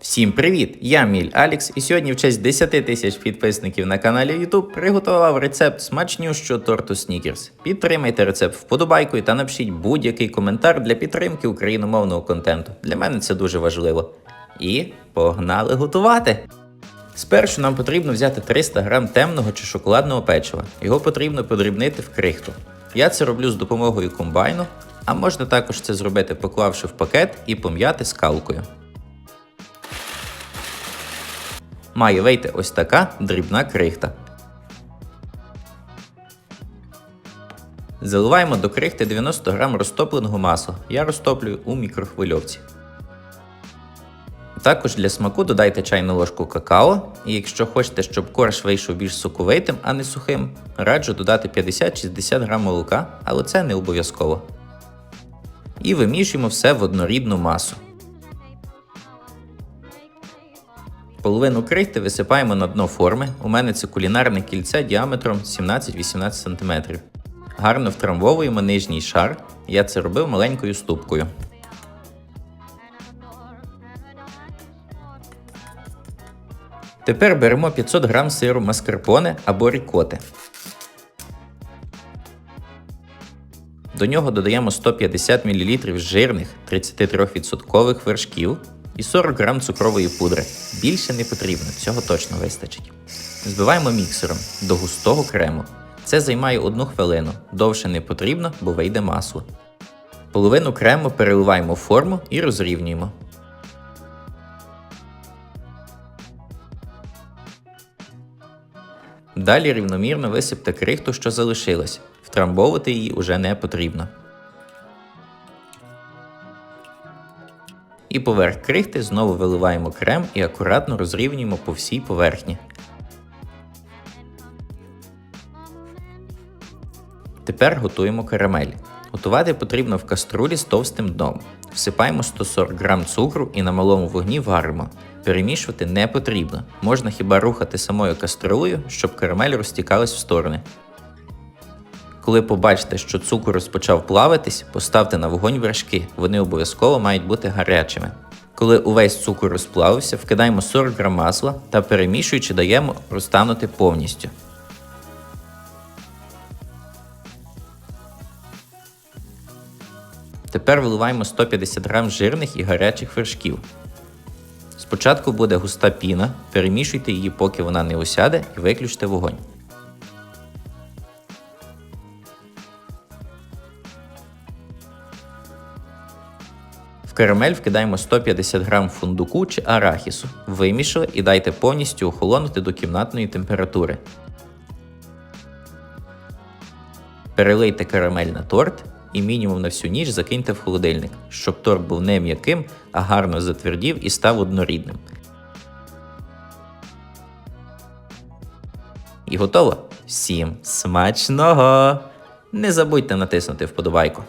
Всім привіт! Я Міль Алікс, і сьогодні в честь 10 тисяч підписників на каналі YouTube приготував рецепт смачнющого торту Снікерс. Підтримайте рецепт вподобайкою та напишіть будь-який коментар для підтримки україномовного контенту. Для мене це дуже важливо. І погнали готувати! Спершу нам потрібно взяти 300 г темного чи шоколадного печива. Його потрібно подрібнити в крихту. Я це роблю з допомогою комбайну, а можна також це зробити, поклавши в пакет і пом'яти скалкою. Має вийти ось така дрібна крихта. Заливаємо до крихти 90 г розтопленого масла. Я розтоплюю у мікрохвильовці. Також для смаку додайте чайну ложку какао, і якщо хочете, щоб корж вийшов більш соковитим, а не сухим, раджу додати 50-60 г молока, але це не обов'язково. І вимішуємо все в однорідну масу. Половину крихти висипаємо на дно форми. У мене це кулінарне кільце діаметром 17-18 см. Гарно втрамбовуємо нижній шар. Я це робив маленькою ступкою. Тепер беремо 500 г сиру маскарпоне або рікоти. До нього додаємо 150 мл жирних 33% вершків і 40 г цукрової пудри. Більше не потрібно, цього точно вистачить. Збиваємо міксером до густого крему. Це займає 1 хвилину, довше не потрібно, бо вийде масло. Половину крему переливаємо в форму і розрівнюємо. Далі рівномірно висипте крихту, що залишилась. Втрамбовувати її уже не потрібно. І поверх крихти знову виливаємо крем і акуратно розрівнюємо по всій поверхні. Тепер готуємо карамель. Готувати потрібно в каструлі з товстим дном. Всипаємо 140 г цукру і на малому вогні варимо. Перемішувати не потрібно. Можна хіба рухати самою каструлею, щоб карамель розтікалась в сторони. Коли побачите, що цукор розпочав плавитись, поставте на вогонь вершки, вони обов'язково мають бути гарячими. Коли увесь цукор розплавився, вкидаємо 40 г масла та перемішуючи даємо розтанути повністю. Тепер виливаємо 150 г жирних і гарячих вершків. Спочатку буде густа піна, перемішуйте її, поки вона не осяде, і виключте вогонь. Карамель вкидаємо 150 г фундуку чи арахісу. Вимішали і дайте повністю охолонути до кімнатної температури. Перелийте карамель на торт і мінімум на всю ніч закиньте в холодильник, щоб торт був не м'яким, а гарно затвердів і став однорідним. І готово! Всім смачного! Не забудьте натиснути вподобайку.